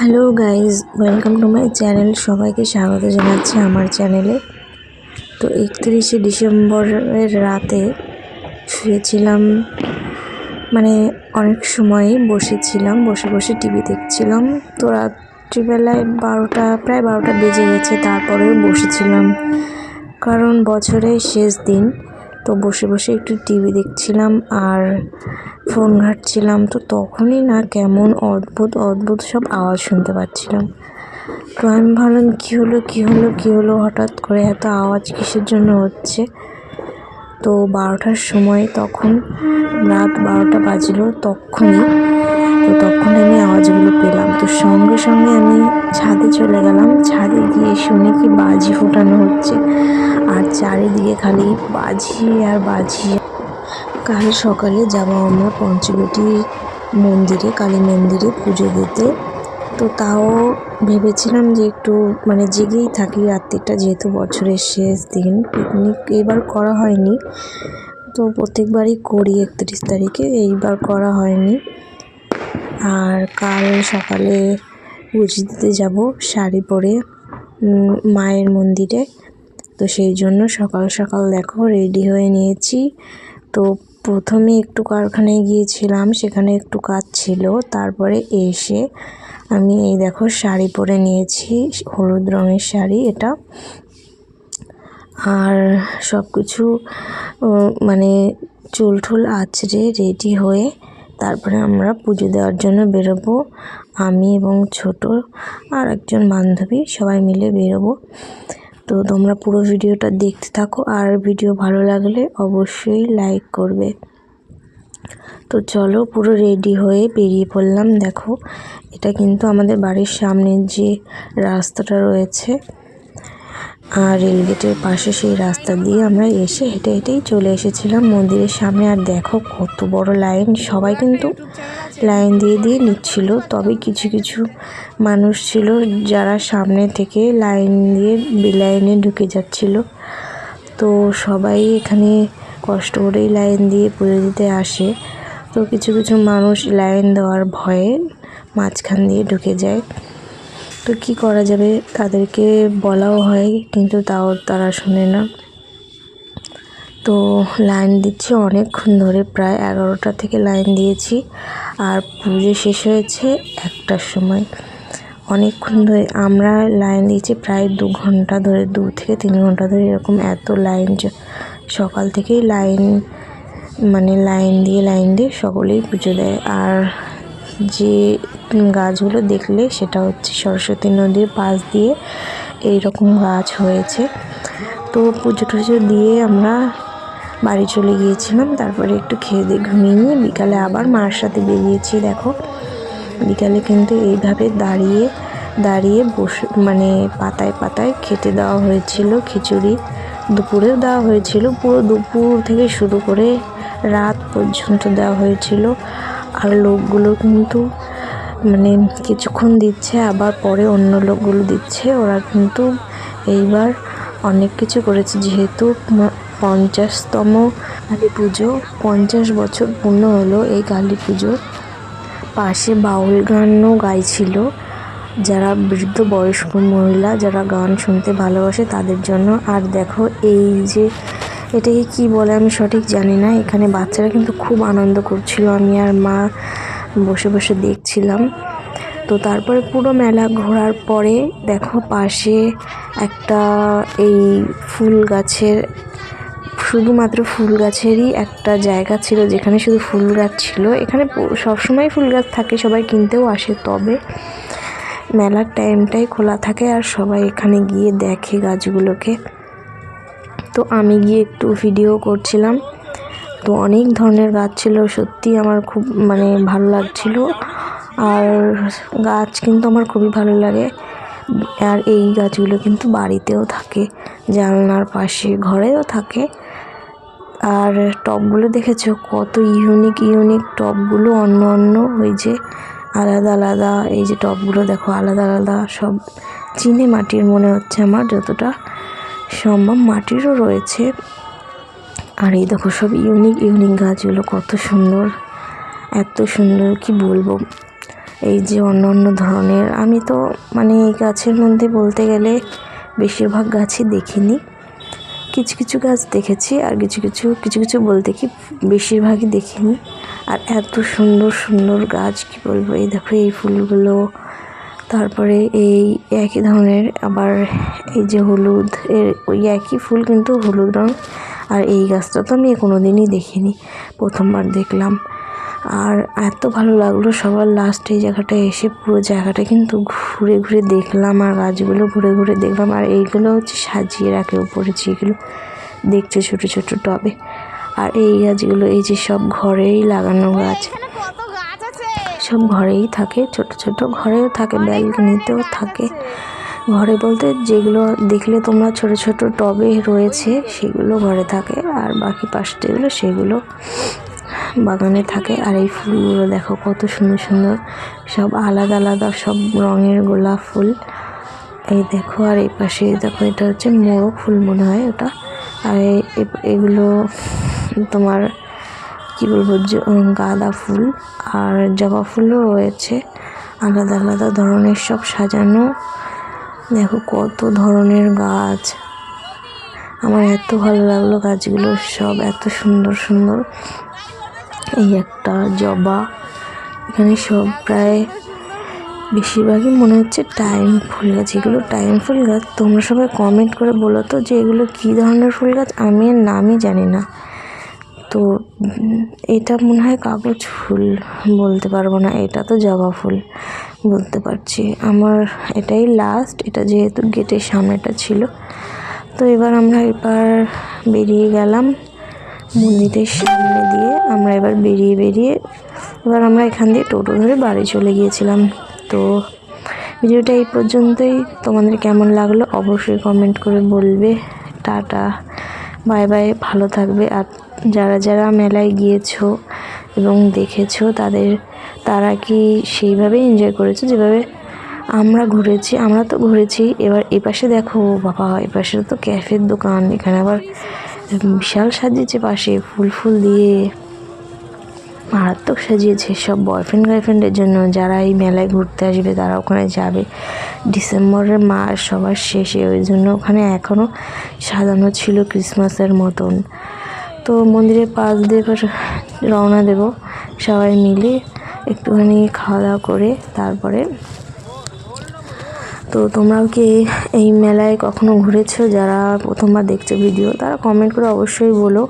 Hello guys, welcome to my channel. সবাইকে স্বাগত জানাচ্ছি আমার চ্যানেলে। তো একত্রিশে ডিসেম্বরের রাতে শুয়েছিলাম মানে অনেক সময় বসেছিলাম, বসে বসে টিভি দেখছিলাম। তো রাত্রিবেলায় বারোটা, প্রায় বারোটা বেজে গেছে, তারপরেও বসেছিলাম। কারণ বছরের শেষ দিন তো বসে বসে একটু টিভি দেখছিলাম আর ফোন ঘাঁটছিলাম। তো তখনই না কেমন অদ্ভুত অদ্ভুত সব আওয়াজ শুনতে পাচ্ছিলাম। তো আমি ভাবলাম, কী হলো কী হলো কী হলো? হঠাৎ করে এত আওয়াজ কিসের জন্য হচ্ছে? তো বারোটার সময় তখন রাত বারোটা বাজলো তখনই। তো তখন আমি আওয়াজগুলো পেলাম। তো সঙ্গে সঙ্গে আমি ছাদে চলে গেলাম। ছাদে গিয়ে শুনে কি বাজি ফোটানো হচ্ছে। আর চারিদিকে খালি বাজি আর বাজি। কাল সকালে যাব আমরা পঞ্চবটি মন্দিরে, কালী মন্দিরে পুজো দিতে। তো তাও ভেবেছিলাম যে একটু মানে জেগেই থাকি রাত্রিটা যেহেতু বছরের শেষ দিন পিকনিক এবার করা হয়নি। তো প্রত্যেকবারই করি একত্রিশ তারিখে, এইবার করা হয়নি। আর কাল সকালে পুজো দিতে যাব শাড়ি পরে মায়ের মন্দিরে। তো সেই জন্য সকাল সকাল দেখো রেডি হয়ে নিয়েছি। তো প্রথমে একটু কারখানায় গিয়েছিলাম, সেখানে একটু কাজ ছিল। তারপরে এসে আমি এই দেখো শাড়ি পরে নিয়েছি, হলুদ রঙের শাড়ি এটা। আর সব কিছু মানে চুল ঠুল আছড়ে রেডি হয়ে তারপরে আমরা পুজো দেওয়ার জন্য বেরোবো। আমি এবং ছোট আর একজন বান্ধবী সবাই মিলে বেরোবো। তো তোমরা পুরো ভিডিওটা দেখতে থাকো আর ভিডিও ভালো লাগলে অবশ্যই লাইক করবে। তো চলো পুরো রেডি হয়ে বেরিয়ে পড়লাম। দেখো, এটা কিন্তু আমাদের বাড়ির সামনের যে রাস্তাটা রয়েছে আর রেলগেটের পাশে সেই রাস্তা দিয়ে আমরা এসে হেঁটে হেঁটেই চলে এসেছিলাম মন্দিরের সামনে। আর দেখো কত বড় লাইন, সবাই কিন্তু লাইন দিয়ে দিয়ে নিচ্ছিল। তবে কিছু কিছু মানুষ ছিল যারা সামনে থেকে লাইন দিয়ে লাইনে ঢুকে যাচ্ছিল। তো সবাই এখানে কষ্ট করেই লাইন দিয়ে পুজো দিতে আসে। তো কিছু কিছু মানুষ লাইন দেওয়ার ভয়ে মাঝখান দিয়ে ঢুকে যায়। তো কি করা যাবে? তাদেরকে বলাও হয়, কিন্তু তাও তারা শোনে না। তো লাইন দিচ্ছি অনেকক্ষণ ধরে, প্রায় এগারোটা থেকে লাইন দিয়েছি। আর পুজো শেষ হয়েছে একটার সময়। অনেকক্ষণ ধরে আমরা লাইন দিয়েছি প্রায় দু ঘণ্টা ধরে, দু থেকে তিন ঘণ্টা ধরে এরকম এত লাইন সকাল থেকেই লাইন মানে লাইন দিয়ে লাইন দিয়ে সকলেই পুজো দেয়। আর যে গাছগুলো দেখলে সেটা হচ্ছে সরস্বতী নদীর পাশ দিয়ে এই রকম গাছ হয়েছে। তো পুজো টুজো দিয়ে আমরা বাড়ি চলে গিয়েছিলাম। তারপরে একটু খেয়ে দিয়ে ঘুমিয়ে নিয়ে বিকালে আবার মার সাথে বেরিয়েছি, দেখো। বিকালে কিন্তু এইভাবে দাঁড়িয়ে দাঁড়িয়ে বসে মানে পাতায় পাতায় খেতে দেওয়া হয়েছিল খিচুড়ি। দুপুরেও দেওয়া হয়েছিল, পুরো দুপুর থেকে শুরু করে রাত পর্যন্ত দেওয়া হয়েছিল। আর লোকগুলো কিন্তু মানে কিছুক্ষণ দিচ্ছে, আবার পরে অন্য লোকগুলো দিচ্ছে। ওরা কিন্তু এইবার অনেক কিছু করেছে। যেহেতু পঞ্চাশতম কালী পুজো, পঞ্চাশ বছর পূর্ণ হলো এই কালী পুজোর। পাশে বাউল গানও গাইছিল। যারা বৃদ্ধ বয়স্ক মহিলা, যারা গান শুনতে ভালোবাসে তাদের জন্য। আর দেখো এই যে এটাকে কি বলে আমি সঠিক জানি না। এখানে বাচ্চারা কিন্তু খুব আনন্দ করছিল। আমি আর মা বসে বসে দেখছিলাম। তো তারপরে পুরো মেলা ঘোরার পরে দেখো পাশে একটা এই ফুল গাছের, শুধুমাত্র ফুল গাছেরই একটা জায়গা ছিল যেখানে শুধু ফুল গাছ ছিল। এখানে সবসময় ফুল গাছ থাকে, সবাই কিনতেও আসে তবে মেলার টাইমটাই খোলা থাকে আর সবাই এখানে গিয়ে দেখে গাছগুলোকে। তো আমি গিয়ে একটু ভিডিও করছিলাম। তো অনেক ধরনের গাছ ছিল, সত্যি আমার খুব মানে ভালো লাগছিল। আর গাছ কিন্তু আমার খুবই ভালো লাগে। আর এই গাছগুলো কিন্তু বাড়িতেও থাকে, জানলার পাশে, ঘরেও থাকে। আর টবগুলো দেখেছ? কত ইউনিক ইউনিক টবগুলো অন্য অন্য ওই যে আলাদা আলাদা, এই যে টবগুলো দেখো, আলাদা আলাদা, সব চিনে মাটির মনে হচ্ছে আমার যতটা। সম্ভব, মাটিরও রয়েছে। আর এই দেখো সব ইউনিক ইউনিক গাছগুলো কত সুন্দর, এত সুন্দর কি বলব? এই যে অন্য অন্য ধরনের, আমি তো মানে এই গাছের মধ্যে বলতে গেলে বেশিরভাগ গাছই দেখিনি। কিছু কিছু গাছ দেখেছি আর কিছু কিছু কিছু কিছু বলতে কি বেশিরভাগই দেখিনি। আর এত সুন্দর সুন্দর গাছ কি বলব? এই দেখো এই ফুলগুলো তারপরে এই একই ধরনের আবার এই যে হলুদ, এর ওই একই ফুল কিন্তু হলুদ রঙ। আর এই গাছটা তো আমি কোনো দিনই দেখিনি, প্রথমবার দেখলাম। আর এত ভালো লাগল সবার লাস্টে এই জায়গাটায় এসে, পুরো জায়গাটা কিন্তু ঘুরে ঘুরে দেখলাম আর গাছগুলো ঘুরে ঘুরে দেখলাম। আর এইগুলো হচ্ছে সাজিয়ে রাখে উপরে যেগুলো দেখছে ছোট ছোট টবে। আর এই গাছগুলো, এই যে সব ঘরেই লাগানো গাছ। সব ঘরেই থাকে, ছোট ছোট ঘরেও থাকে, ব্যালকনিতেও থাকে। ঘরে বলতে যেগুলো দেখলে তোমরা ছোট ছোট টবে রয়েছে, সেগুলো ঘরে থাকে, আর বাকি পাশটাগুলো সেগুলো বাগানে থাকে। আর এই ফুলগুলো দেখো কত সুন্দর সুন্দর, সব আলাদা আলাদা, সব রঙের গোলাপ ফুল। এই দেখো, আর এই পাশে দেখো, এটা হচ্ছে মোরগ ফুল মনে হয় ওটা। আর এগুলো তোমার কি বলব গাঁদা ফুল আর জবা ফুলও রয়েছে। আলাদা আলাদা ধরনের সব সাজানো। দেখো কত ধরনের গাছ। আমার এত ভালো লাগল গাছগুলো সব, এত সুন্দর সুন্দর। এই একটা জবা। এখানে সব প্রায় বেশিরভাগই মনে হচ্ছে টাইম ফুল গাছ। এগুলো টাইম ফুল গাছ। তোমরা সবাই কমেন্ট করে বলো তো যে এগুলো কী ধরনের ফুল গাছ? আমি নামই জানি না। তো এটা মনে হয় কাগজ ফুল বলতে পারব না, এটা তো জবা ফুল বলতে পারছি। আমার এটাই লাস্ট এটা যেহেতু গেটের সামনেটা ছিল। তো এবার আমরা এবার বেরিয়ে গেলাম মন্দিরের সামনে দিয়ে, আমরা এবার বেরিয়ে বেরিয়ে এবার আমরা এখান দিয়ে টোটো ধরে বাড়ি চলে গিয়েছিলাম। তো ভিডিওটা এই পর্যন্তই, তোমাদের কেমন লাগল অবশ্যই কমেন্ট করে বলবে। টাটা বাই বাই ভালো থাকবে আর যারা যারা মেলায় গিয়েছো এবং দেখেছ, তাদের, তারা কি সেইভাবেই এনজয় করেছ যেভাবে আমরা ঘুরেছি? আমরা তো ঘুরেছি। এবার এপাশে দেখো, বাবা, এপাশে তো ক্যাফের দোকান। এখানে আবার বিশাল সাজিয়েছে পাশে ফুল ফুল দিয়ে। মারাত্মক সাজিয়েছে সব বয়ফ্রেন্ড গার্লফ্রেন্ডের জন্য। যারা এই মেলায় ঘুরতে আসবে, তারা ওখানে যাবে। ডিসেম্বরের মাস সবার শেষে। ওই জন্য ওখানে এখনও সাজানো ছিল ক্রিসমাসের মতন। তো মন্দিরের পাশ দিয়ে রওনা দেব সবাই মিলে একটুখানি খাওয়া দাওয়া করে তারপরে। তো তোমরাও কি এই মেলায় কখনো ঘুরেছো? যারা প্রথমবার দেখছ ভিডিও তারা কমেন্ট করে অবশ্যই বলো।